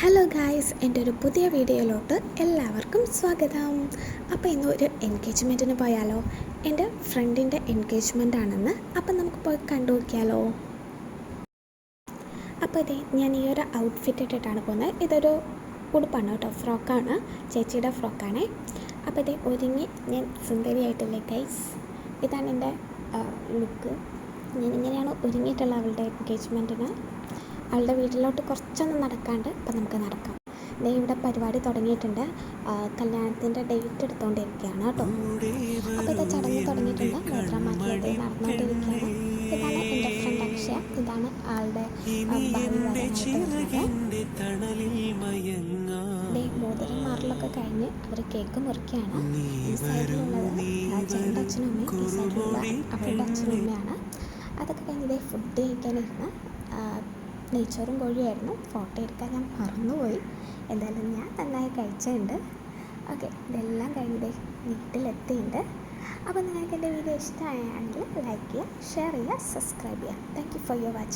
Hello guys എന്റെ ഒരു പുതിയ വീഡിയോയിലോട്ട് എല്ലാവർക്കും സ്വാഗതം. അപ്പോൾ ഇന്ന് ഒരു എൻഗേജ്മെന്റിന് പോയാലോ? എന്റെ ഫ്രണ്ടിന്റെ എൻഗേജ്മെന്റ് ആണെന്ന് അപ്പം നമുക്ക് പോയി കണ്ടു നോക്കിയാലോ? അപ്പോൾ ഇതേ ഞാൻ ഈ ഒരു ഔട്ട്ഫിറ്റ് ഇട്ടിട്ടാണ് പോകുന്നത്. ഇതൊരു ഉടുപ്പാണ് കേട്ടോ ഫ്രോക്കാണ്. ചേച്ചിയുടെ ഫ്രോക്കാണ്. അപ്പോൾ ഇതേ ഒരുങ്ങി ഞാൻ സുന്ദരിയായിട്ടില്ലേ ഗൈസ് ഇതാണ് എന്റെ ലുക്ക് ഞാൻ ഇങ്ങനെയാണ് ഒരുങ്ങിയിട്ടുള്ള അവളുടെ എൻഗേജ്മെന്റിന് അവളുടെ വീട്ടിലോട്ട് കുറച്ചൊന്നും നടക്കാണ്ട് അപ്പം നമുക്ക് നടക്കാം. ദേ ഇവിടെ പരിപാടി തുടങ്ങിയിട്ടുണ്ട്. കല്യാണത്തിന്റെ ഡേറ്റ് എടുത്തുകൊണ്ടിരിക്കുകയാണ് കേട്ടോ. അപ്പോൾ ഇത് ചടങ്ങ് തുടങ്ങിയിട്ടുണ്ട്. മോതിരം മാറ്റിയത് നടന്നുകൊണ്ടിരിക്കുകയാണ് ഇതാണ് എന്റെ ഫ്രണ്ട് അക്ഷയ. ഇതാണ് ആളുടെ മോതിരം മാറലൊക്കെ കഴിഞ്ഞ് അവർ കേക്ക് മുറിക്കുകയാണ്. ആ അച്ഛനും അമ്മയും അവരുടെ അച്ഛനും അമ്മയാണ്. അതൊക്കെ കഴിഞ്ഞ് ഫുഡ് കഴിക്കാനിരുന്ന് നെയ്ച്ചോറും കോഴിയായിരുന്നു. ഫോട്ടോ എടുക്കാൻ ഞാൻ മറന്നുപോയി. എന്തായാലും ഞാൻ നന്നായി കഴിച്ചിട്ടുണ്ട്. ഓക്കെ ഇതെല്ലാം കഴിഞ്ഞ് വീട്ടിലെത്തിയിട്ടുണ്ട്. അപ്പോൾ നിങ്ങൾക്ക് എന്റെ വീഡിയോ ഇഷ്ടമായാണെങ്കിൽ ലൈക്ക് ചെയ്യുക ഷെയർ ചെയ്യുക സബ്സ്ക്രൈബ് ചെയ്യുക. Thank you for your watching